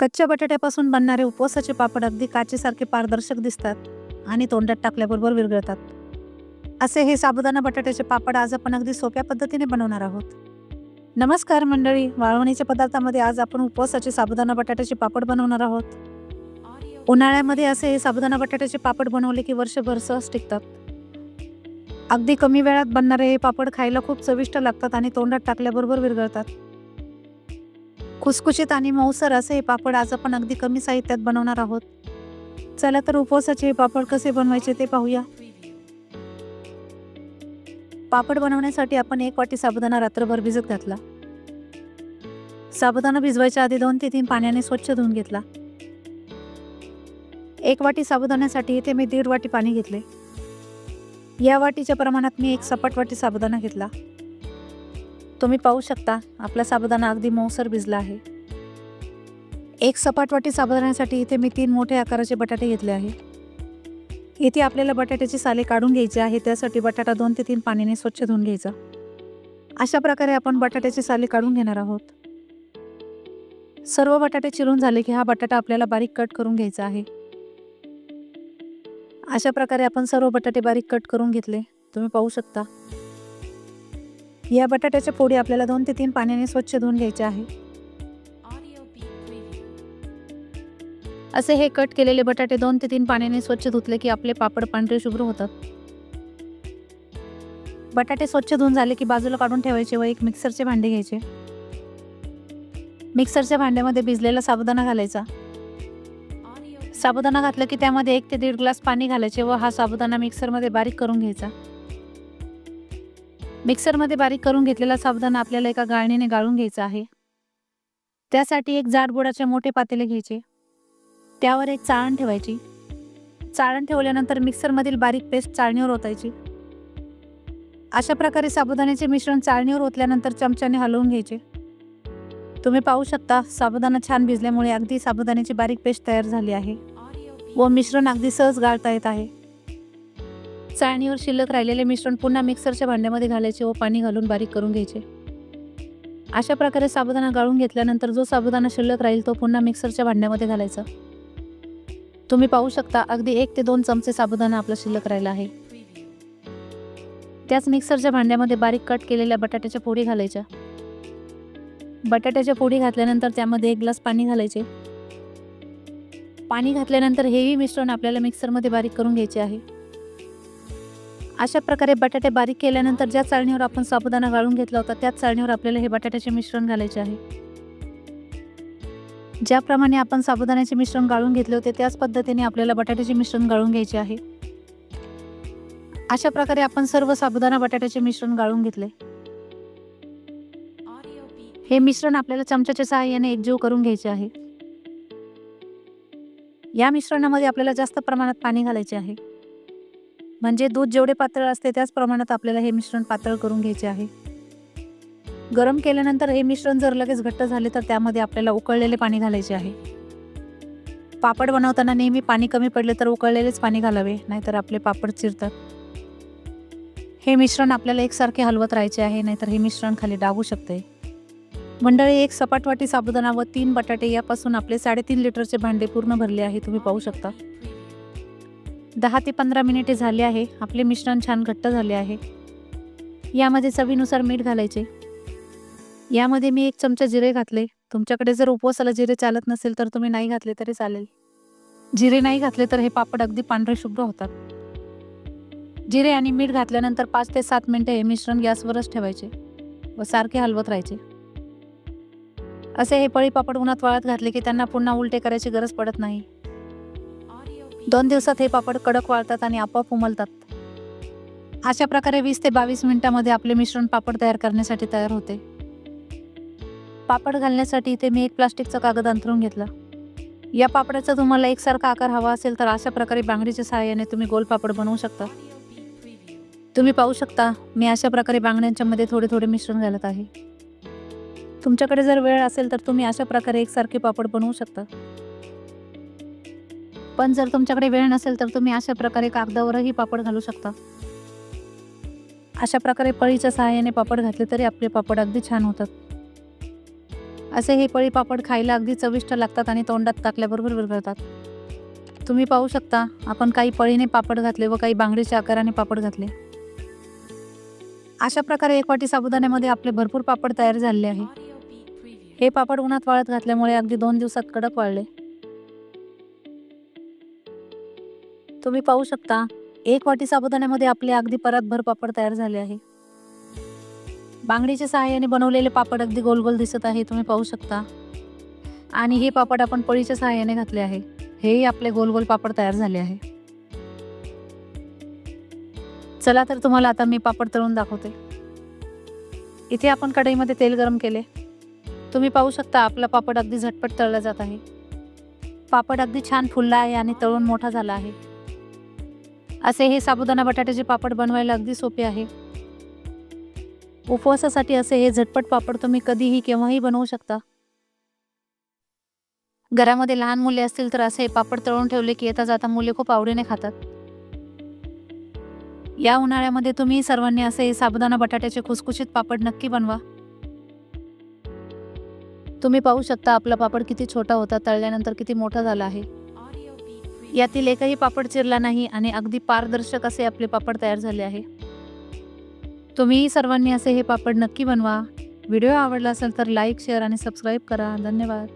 कच्च्या बटाट्यापासून बनणारे उपवासाचे पापड अगदी काचेसारखे पारदर्शक दिसतात आणि तोंडात टाकल्याबरोबर विरघळतात. असे हे साबुदाणा बटाट्याचे पापड आज आपण अगदी सोप्या पद्धतीने बनवणार आहोत. नमस्कार मंडळी वाळवणीच्या पदार्थामध्ये आज आपण उपवासाचे साबुदाणा बटाट्याचे पापड बनवणार आहोत. उन्हाळ्यामध्ये असे हे साबुदाणा बटाट्याचे पापड बनवले की वर्षभर सहज टिकतात. अगदी कमी वेळात बनणारे हे पापड खायला खूप चविष्ट लागतात आणि तोंडात टाकल्याबरोबर विरघळतात. खुसखुशीत आणि मऊसर असे हे पापड आज आपण अगदी कमी साहित्यात बनवणार आहोत. चला तर उपवासाचे हे पापड कसे बनवायचे ते पाहूया. पापड बनवण्यासाठी आपण एक वाटी साबुदाणा रात्रभर भिजत घातला. साबुदाणा भिजवायच्या आधी दोन ते तीन पाण्याने स्वच्छ धुवून घेतला. एक वाटी साबुदाण्यासाठी इथे मी दीड वाटी पाणी घेतले. या वाटीच्या प्रमाणात मी एक सपाट वाटी साबुदाणा घेतला. तुम्ही पाहू शकता आपला साबुदाणा अगदी मऊसर भिजला आहे. एक सपाट वाटी साबुदाण्यासाठी इथे मी तीन मोठे आकाराचे बटाटे घेतले आहे. इथे आपल्याला बटाट्याची साले काढून घ्यायची आहे त्यासाठी बटाटा दोन ते तीन पाण्याने स्वच्छ धुवून घ्यायचा. अशा प्रकारे आपण बटाट्याची साले काढून घेणार आहोत. सर्व बटाटे चिरून झाले की हा बटाटा आपल्याला बारीक कट करून घ्यायचा आहे. अशा प्रकारे आपण सर्व बटाटे बारीक कट करून घेतले. तुम्ही पाहू शकता. या बटाट्याच्या फोडी आपल्याला दोन ते तीन पाण्याने स्वच्छ धुवून घ्यायचे आहे. असे हे कट केलेले बटाटे दोन ते तीन पाण्याने स्वच्छ धुतले की आपले पापड पांढरे शुभ्र होतात. बटाटे स्वच्छ धुवून झाले की बाजूला काढून ठेवायचे व एक मिक्सरचे भांडे घ्यायचे. मिक्सरच्या भांड्यामध्ये भिजलेला साबुदाणा घालायचा. साबुदाणा घातलं की त्यामध्ये एक ते दीड ग्लास पाणी घालायचे व हा साबुदाणा मिक्सरमध्ये बारीक करून घ्यायचा. मिक्सरमध्ये बारीक करून घेतलेला साबुदाणा आपल्याला एका गाळणीने गाळून घ्यायचा आहे. त्यासाठी एक जाड बुडाचे मोठे पातेले घ्यायचे. त्यावर एक चाळण ठेवायची. चाळण ठेवल्यानंतर मिक्सरमधील बारीक पेस्ट चाळणीवर ओतायची. अशा प्रकारे साबुदाण्याचे मिश्रण चाळणीवर ओतल्यानंतर चमच्याने हलवून घ्यायचे. तुम्ही पाहू शकता साबुदाणा छान भिजल्यामुळे अगदी साबुदाण्याची बारीक पेस्ट तयार झाली आहे व मिश्रण अगदी सहज गाळता येत आहे. चाळणीवर शिल्लक राहिलेले मिश्रण पुन्हा मिक्सरच्या भांड्यामध्ये घालायचे व पाणी घालून बारीक करून घ्यायचे. अशा प्रकारे साबुदाणा गाळून घेतल्यानंतर जो साबुदाणा शिल्लक राहील तो पुन्हा मिक्सरच्या भांड्यामध्ये घालायचा. तुम्ही पाहू शकता अगदी एक ते दोन चमचे साबुदाणा आपला शिल्लक राहिला आहे. त्याच मिक्सरच्या भांड्यामध्ये बारीक कट केलेल्या बटाट्याच्या फोडी घालायच्या. बटाट्याच्या फोडी घातल्यानंतर त्यामध्ये एक ग्लास पाणी घालायचे. पाणी घातल्यानंतर हेही मिश्रण आपल्याला मिक्सरमध्ये बारीक करून घ्यायचे आहे. अशा प्रकारे बटाटे बारीक केल्यानंतर ज्या चाळणीवर आपण साबुदाणा गाळून घेतला होता त्याच चाळणीवर आपल्याला हे बटाट्याचे मिश्रण घालायचे आहे. ज्याप्रमाणे आपण साबुदाण्याचे मिश्रण गाळून घेतले होते त्याच पद्धतीने आपल्याला बटाट्याचे मिश्रण गाळून घ्यायचे आहे. अशा प्रकारे आपण सर्व साबुदाणा बटाट्याचे मिश्रण गाळून घेतले. हे मिश्रण आपल्याला चमच्याच्या सहाय्याने एकजीव करून घ्यायचे आहे. या मिश्रणामध्ये आपल्याला जास्त प्रमाणात पाणी घालायचे आहे. म्हणजे दूध जेवढे पातळ असते त्याच प्रमाणात आपल्याला हे मिश्रण पातळ करून घ्यायचे आहे. गरम केल्यानंतर हे मिश्रण जर लगेच घट्ट झाले तर त्यामध्ये आपल्याला उकळलेले पाणी घालायचे आहे. पापड बनवताना नेहमी पाणी कमी पडले तर उकळलेलेच पाणी घालावे नाहीतर आपले पापड चिरतात. हे मिश्रण आपल्याला एकसारखे हलवत राहायचे आहे नाहीतर हे मिश्रण खाली डागू शकते. मंडळी एक सपाट वाटी साबुदाणा व तीन बटाटे यापासून आपले साडेतीन लिटरचे भांडे पूर्ण भरले आहे तुम्ही पाहू शकता. दहा ते पंधरा मिनिटे झाली आहे. आपले मिश्रण छान घट्ट झाले आहे. यामध्ये चवीनुसार मीठ घालायचे. यामध्ये मी एक चमचा जिरे घातले. तुमच्याकडे जर उपवासाला जिरे चालत नसेल तर तुम्ही नाही घातले तरी चालेल. जिरे नाही घातले तर हे पापड अगदी पांढरे शुभ्र होतात. जिरे आणि मीठ घातल्यानंतर पाच ते सात मिनिटे हे मिश्रण गॅसवरच ठेवायचे व सारखे हलवत राहायचे. असे हे पळी पापड उन्हात वाळत घातले की त्यांना पुन्हा उलटे करायची गरज पडत नाही. दोन दिवसात हे पापड कडक वाळतात आणि आपोआप उमलतात. अशा प्रकारे वीस ते बावीस मिनिटांमध्ये आपले मिश्रण पापड तयार करण्यासाठी तयार होते. पापड घालण्यासाठी इथे मी एक प्लास्टिकचा कागद अंथरून घेतला. या पापडाचा तुम्हाला एकसारखा आकार हवा असेल तर अशा प्रकारे बांगडीच्या सहाय्याने तुम्ही गोल पापड बनवू शकता. तुम्ही पाहू शकता मी अशा प्रकारे बांगड्यांच्या मध्ये थोडे थोडे मिश्रण घालत आहे. तुमच्याकडे जर वेळ असेल तर तुम्ही अशा प्रकारे एकसारखे पापड बनवू शकता. पण जर तुमच्याकडे वेळ नसेल तर तुम्ही अशा प्रकारे कागदावरही पापड घालू शकता. अशा प्रकारे पळीच्या सहाय्याने पापड घातले तरी आपले पापड अगदी छान होतात. असे हे पळी पापड खायला अगदी चविष्ट लागतात आणि तोंडात टाकल्याबरोबर विरघळतात. तुम्ही पाहू शकता आपण काही पळीने पापड घातले व काही बांगडीच्या आकाराने पापड घातले. अशा प्रकारे एक वाटी साबुदाण्यामध्ये आपले भरपूर पापड तयार झालेले आहे. हे पापड उन्हात वाळत घातल्यामुळे अगदी दोन दिवसात कडक वाळले. तुम्ही पाहू शकता एक वाटी साबुदाण्यामध्ये आपले अगदी परतभर पापड तयार झाले आहे. बांगडीच्या सहाय्याने बनवलेले पापड अगदी गोल गोल दिसत आहे तुम्ही पाहू शकता. आणि हे पापड आपण पळीच्या सहाय्याने घातले आहे. हेही आपले गोल गोल पापड तयार झाले आहे. चला तर तुम्हाला आता मी पापड तळून दाखवते. इथे आपण कढईमध्ये तेल गरम केले. तुम्ही पाहू शकता आपला पापड अगदी झटपट तळला जात आहे. पापड अगदी छान फुलला आहे आणि तळून मोठा झाला आहे. असे हे साबुदाणा बटाट्याचे पापड बनवायला अगदी सोपे आहे. उपवासासाठी असे हे झटपट पापड तुम्ही कधीही केव्हाही बनवू शकता. घरामध्ये लहान मुले असतील तर असे पापड तळून ठेवले की येता जाता मुले खूप आवडीने खातात. या उन्हाळ्यामध्ये तुम्ही सर्वांनी असे हे साबुदाणा बटाट्याचे खुसखुशीत पापड नक्की बनवा. तुम्ही पाहू शकता आपला पापड किती छोटा होता तळल्यानंतर किती मोठा झाला आहे. यातील एकही पापड चिरला नाही आणि अगदी पारदर्शक असे आपले पापड तयार झाले आहे. तुम्ही सर्वांनी असे हे पापड नक्की बनवा. व्हिडिओ आवडला असेल तर लाईक शेअर आणि सबस्क्राईब करा. धन्यवाद.